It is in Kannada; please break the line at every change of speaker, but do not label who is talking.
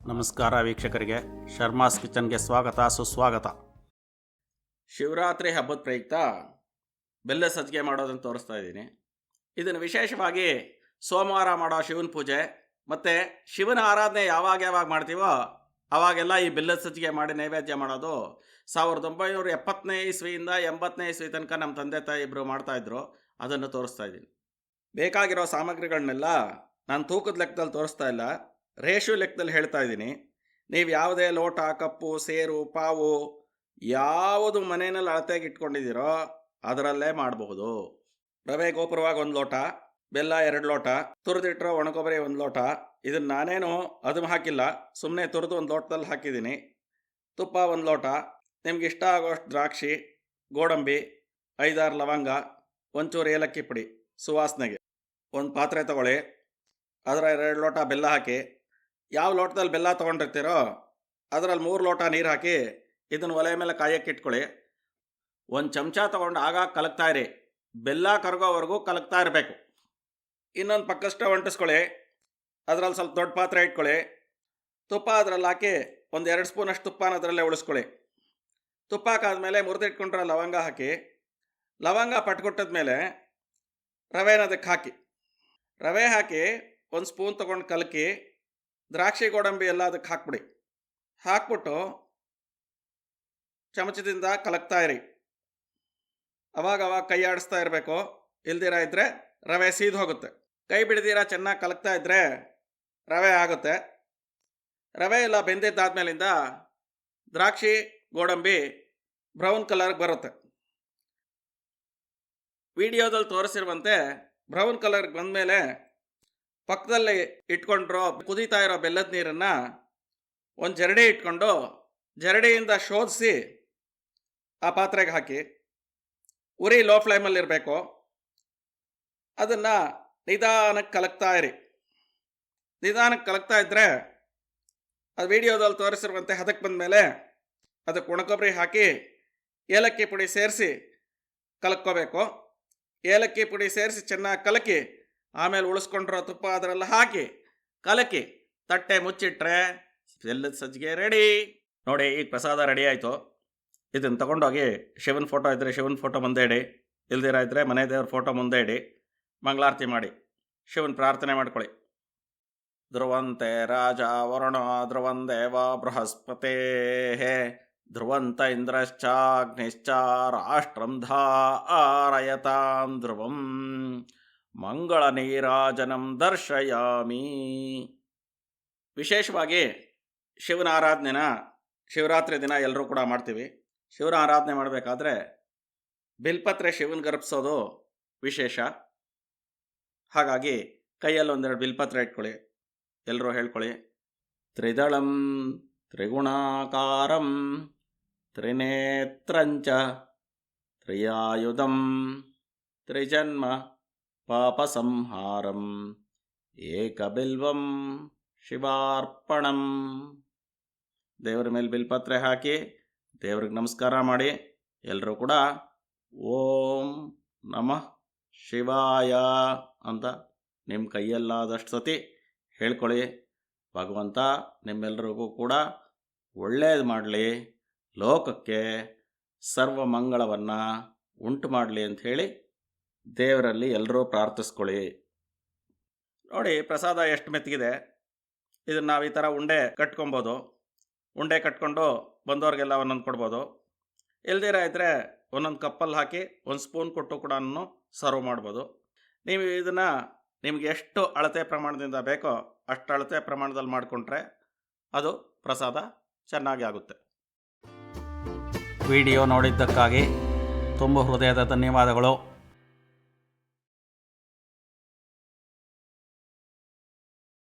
ನಮಸ್ಕಾರ ವೀಕ್ಷಕರಿಗೆ. ಶರ್ಮಾಸ್ ಕಿಚನ್ಗೆ ಸ್ವಾಗತ, ಸುಸ್ವಾಗತ. ಶಿವರಾತ್ರಿ ಹಬ್ಬದ ಪ್ರಯುಕ್ತ ಬೆಲ್ಲ ಸಜ್ಜಿಗೆ ಮಾಡೋದನ್ನು ತೋರಿಸ್ತಾ ಇದ್ದೀನಿ. ಇದನ್ನು ವಿಶೇಷವಾಗಿ ಸೋಮವಾರ ಮಾಡೋ ಶಿವನ ಪೂಜೆ, ಮತ್ತು ಶಿವನ ಆರಾಧನೆ ಯಾವಾಗ ಯಾವಾಗ ಮಾಡ್ತೀವೋ ಅವಾಗೆಲ್ಲ ಈ ಬೆಲ್ಲದ ಸಜ್ಜಿಗೆ ಮಾಡಿ ನೈವೇದ್ಯ ಮಾಡೋದು. ಸಾವಿರದ ಒಂಬೈನೂರ ಎಪ್ಪತ್ತನೇ ಇಸ್ವಿಯಿಂದ ಎಂಬತ್ತನೇ ಇಸ್ವಿ ತನಕ ನಮ್ಮ ತಂದೆ ತಾಯಿ ಇಬ್ಬರು ಮಾಡ್ತಾಯಿದ್ರು ಅದನ್ನು ತೋರಿಸ್ತಾ ಇದ್ದೀನಿ. ಬೇಕಾಗಿರೋ ಸಾಮಗ್ರಿಗಳನ್ನೆಲ್ಲ ನಾನು ತೂಕದ ಲೆಕ್ಕದಲ್ಲಿ ತೋರಿಸ್ತಾ ಇಲ್ಲ. ರೇಷು ಲೆಕ್ಕದಲ್ಲಿ ಹೇಳ್ತಾ ಇದ್ದೀನಿ. ನೀವು ಯಾವುದೇ ಲೋಟ, ಕಪ್ಪು, ಸೇರು, ಪಾವು ಯಾವುದು ಮನೆಯಲ್ಲಿ ಅಳತೆಗೆ ಇಟ್ಕೊಂಡಿದ್ದೀರೋ ಅದರಲ್ಲೇ ಮಾಡಬಹುದು. ರವೆ ಗೋಪುರವಾಗಿ ಒಂದು ಲೋಟ, ಬೆಲ್ಲ ಎರಡು ಲೋಟ ತುರಿದಿಟ್ಟರೆ ಒಣಕೊಬ್ಬರಿ ಒಂದು ಲೋಟ. ಇದನ್ನು ನಾನೇನು ಅದನ್ನು ಹಾಕಿಲ್ಲ ಸುಮ್ಮನೆ ತುರಿದು ಒಂದು ಲೋಟದಲ್ಲಿ ಹಾಕಿದ್ದೀನಿ. ತುಪ್ಪ ಒಂದು ಲೋಟ, ನಿಮ್ಗೆ ಇಷ್ಟ ಆಗೋಷ್ಟು ದ್ರಾಕ್ಷಿ, ಗೋಡಂಬಿ, ಐದಾರು ಲವಂಗ, ಒಂಚೂರು ಏಲಕ್ಕಿ ಪುಡಿ, ಸುವಾಸನೆಗೆ. ಒಂದು ಪಾತ್ರೆ ತಗೊಳ್ಳಿ ಅದರ ಎರಡು ಲೋಟ ಬೆಲ್ಲ ಹಾಕಿ ಯಾವ ಲೋಟದಲ್ಲಿ ಬೆಲ್ಲ ತೊಗೊಂಡಿರ್ತೀರೋ ಅದರಲ್ಲಿ ಮೂರು ಲೋಟ ನೀರು ಹಾಕಿ ಇದನ್ನು ಒಲೆ ಮೇಲೆ ಕಾಯಕ್ಕೆ ಇಟ್ಕೊಳ್ಳಿ. ಒಂದು ಚಮಚ ತೊಗೊಂಡು ಆಗಾಗ ಕಲಕ್ತಾ ಇರಿ. ಬೆಲ್ಲ ಕರಗೋವರೆಗೂ ಕಲಕ್ತಾ ಇರಬೇಕು. ಇನ್ನೊಂದು ಪಕ್ಕಷ್ಟ ಅಂಟಿಸ್ಕೊಳ್ಳಿ ಅದರಲ್ಲಿ ಸ್ವಲ್ಪ ದೊಡ್ಡ ಪಾತ್ರೆ ಇಟ್ಕೊಳ್ಳಿ. ತುಪ್ಪ ಅದರಲ್ಲಿ ಹಾಕಿ ಒಂದು ಎರಡು ಸ್ಪೂನಷ್ಟು ತುಪ್ಪನ ಅದರಲ್ಲೇ ಉಳಿಸ್ಕೊಳ್ಳಿ. ತುಪ್ಪ ಹಾಕಾದ್ಮೇಲೆ ಮುರಿದಿಟ್ಕೊಂಡ್ರೆ ಲವಂಗ ಹಾಕಿ, ಲವಂಗ ಪಟ್ಕೊಟ್ಟದ ಮೇಲೆ ರವೆನ ಅದಕ್ಕೆ ಹಾಕಿ. ರವೆ ಹಾಕಿ ಒಂದು ಸ್ಪೂನ್ ತೊಗೊಂಡು ಕಲಕಿ ದ್ರಾಕ್ಷಿ ಗೋಡಂಬಿ ಎಲ್ಲ ಅದಕ್ಕೆ ಹಾಕ್ಬಿಡಿ. ಹಾಕ್ಬಿಟ್ಟು ಚಮಚದಿಂದ ಕಲಕ್ತಾ ಇರಿ. ಅವಾಗ ಅವಾಗ ಕೈ ಆಡಿಸ್ತಾ ಇರಬೇಕು. ಇಲ್ದಿರ ಇದ್ದರೆ ರವೆ ಸೀದ್ ಹೋಗುತ್ತೆ. ಕೈ ಬಿಡದಿರ ಚೆನ್ನಾಗಿ ಕಲಕ್ತಾ ಇದ್ದರೆ ರವೆ ಆಗುತ್ತೆ. ರವೆ ಎಲ್ಲ ಬೆಂದಿದ್ದಾದ್ಮೇಲಿಂದ ದ್ರಾಕ್ಷಿ ಗೋಡಂಬಿ ಬ್ರೌನ್ ಕಲರ್ಗೆ ಬರುತ್ತೆ. ವಿಡಿಯೋದಲ್ಲಿ ತೋರಿಸಿರುವಂತೆ ಬ್ರೌನ್ ಕಲರ್ಗೆ ಬಂದಮೇಲೆ ಪಕ್ಕದಲ್ಲಿ ಇಟ್ಕೊಂಡ್ರು, ಕುದೀತಾ ಇರೋ ಬೆಲ್ಲದ ನೀರನ್ನು ಒಂದು ಜರಡಿ ಇಟ್ಕೊಂಡು, ಜರಡಿಯಿಂದ ಶೋಧಿಸಿ ಆ ಪಾತ್ರೆಗೆ ಹಾಕಿ. ಉರಿ ಲೋ ಫ್ಲೇಮಲ್ಲಿರಬೇಕು ಅದನ್ನು ನಿಧಾನಕ್ಕೆ ಕಲಕ್ತಾ ಇರಿ. ನಿಧಾನಕ್ಕೆ ಕಲಕ್ತಾ ಇದ್ದರೆ ಅದು ವಿಡಿಯೋದಲ್ಲಿ ತೋರಿಸಿರುವಂತೆ ಹದಕ್ಕೆ ಬಂದ ಮೇಲೆ ಅದಕ್ಕೆ ಒಣಕೊಬ್ಬರಿ ಹಾಕಿ, ಏಲಕ್ಕಿ ಪುಡಿ ಸೇರಿಸಿ ಕಲಕ್ಕೋಬೇಕು. ಏಲಕ್ಕಿ ಪುಡಿ ಸೇರಿಸಿ ಚೆನ್ನಾಗಿ ಕಲಕಿ ಆಮೇಲೆ ಉಳಿಸ್ಕೊಂಡಿರೋ ತುಪ್ಪ ಅದರೆಲ್ಲ ಹಾಕಿ, ಕಲಕಿ, ತಟ್ಟೆ ಮುಚ್ಚಿಟ್ರೆ ಬೆಲ್ಲದ ಸಜ್ಜಿಗೆ ರೆಡಿ ನೋಡಿ, ಈಗ ಪ್ರಸಾದ ರೆಡಿ ಆಯಿತು. ಇದನ್ನು ತಗೊಂಡೋಗಿ ಶಿವನ ಫೋಟೋ ಇದ್ದರೆ ಶಿವನ ಫೋಟೋ ಮುಂದೆ ಇಡಿ. ಇಲ್ದಿರ ಇದ್ದರೆ ಮನೆ ದೇವ್ರ ಫೋಟೋ ಮುಂದೆ ಇಡಿ. ಮಂಗಳಾರತಿ ಮಾಡಿ. ಶಿವನ ಪ್ರಾರ್ಥನೆ ಮಾಡ್ಕೊಳ್ಳಿ. ಧ್ರುವಂತೆ ರಾಜ ವರುಣ ಧ್ರುವಂ ದೇವ ಬೃಹಸ್ಪತೇ. ಧ್ರುವಂತ ಇಂದ್ರಶ್ಚಾಗ್ನಿಶ್ಚ ರಾಷ್ಟ್ರಂ ಧಾರಯತಾಂ ಧ್ರುವಂ. ಮಂಗಳ ನೀರಾಜನಂ ದರ್ಶಯಾಮಿ. ವಿಶೇಷವಾಗಿ ಶಿವನ ಆರಾಧನೆನ ಶಿವರಾತ್ರಿ ದಿನ ಎಲ್ಲರೂ ಕೂಡ ಮಾಡ್ತೀವಿ. ಶಿವನ ಆರಾಧನೆ ಮಾಡಬೇಕಾದ್ರೆ ಬಿಲ್ಪತ್ರೆ ಶಿವನ ಗರ್ಭಿಸೋದು ವಿಶೇಷ. ಹಾಗಾಗಿ ಕೈಯಲ್ಲಿ ಒಂದೆರಡು ಬಿಲ್ಪತ್ರೆ ಇಟ್ಕೊಳ್ಳಿ. ಎಲ್ಲರೂ ಹೇಳ್ಕೊಳ್ಳಿ. ತ್ರಿದಳಂ, ತ್ರಿಗುಣಾಕಾರಂ ತ್ರಿನೇತ್ರಂಚ ತ್ರಿಯಾಯುಧಂ, ತ್ರಿಜನ್ಮ. ಪಾಪಸಂಹಾರಂ. ಏಕಬಿಲ್ವಂ ಶಿವಾರ್ಪಣಂ. ದೇವರ ಮೇಲೆ ಬಿಲ್ಪತ್ರೆ ಹಾಕಿ, ದೇವ್ರಿಗೆ ನಮಸ್ಕಾರ ಮಾಡಿ ಎಲ್ಲರೂ ಕೂಡ ಓಂ ನಮಃ ಶಿವಾಯ ಅಂತ ನಿಮ್ಮ ಕೈಯಲ್ಲಾದಷ್ಟು ಸತಿ ಹೇಳ್ಕೊಳ್ಳಿ. ಭಗವಂತ ನಿಮ್ಮೆಲ್ಲರಿಗೂ ಕೂಡ ಒಳ್ಳೇದು ಮಾಡಲಿ, ಲೋಕಕ್ಕೆ ಸರ್ವ ಮಂಗಳವನ್ನು ಉಂಟು ಮಾಡಲಿ ಅಂಥೇಳಿ ದೇವರಲ್ಲಿ ಎಲ್ಲರೂ ಪ್ರಾರ್ಥಿಸ್ಕೊಳ್ಳಿ. ನೋಡಿ, ಪ್ರಸಾದ ಎಷ್ಟು ಮೆತ್ತಿಗಿದೆ. ಇದನ್ನು ನಾವು ಈ ಥರ ಉಂಡೆ ಕಟ್ಕೊಬೋದು. ಉಂಡೆ ಕಟ್ಕೊಂಡು ಬಂದವ್ರಿಗೆಲ್ಲ ಒಂದೊಂದು ಕೊಡ್ಬೋದು. ಇಲ್ದಿರ ಇದ್ದರೆ ಒಂದೊಂದು ಕಪ್ಪಲ್ಲಿ ಹಾಕಿ ಒಂದು ಸ್ಪೂನ್ ಕೊಟ್ಟು ಕೂಡ ಸರ್ವ್ ಮಾಡ್ಬೋದು. ನೀವು ಇದನ್ನು ನಿಮಗೆ ಎಷ್ಟು ಅಳತೆ ಪ್ರಮಾಣದಿಂದ ಬೇಕೋ ಅಷ್ಟು ಅಳತೆ ಪ್ರಮಾಣದಲ್ಲಿ ಮಾಡಿಕೊಂಡ್ರೆ ಅದು ಪ್ರಸಾದ ಚೆನ್ನಾಗಿ ಆಗುತ್ತೆ. ವಿಡಿಯೋ ನೋಡಿದ್ದಕ್ಕಾಗಿ ತುಂಬ ಹೃದಯದ ಧನ್ಯವಾದಗಳು.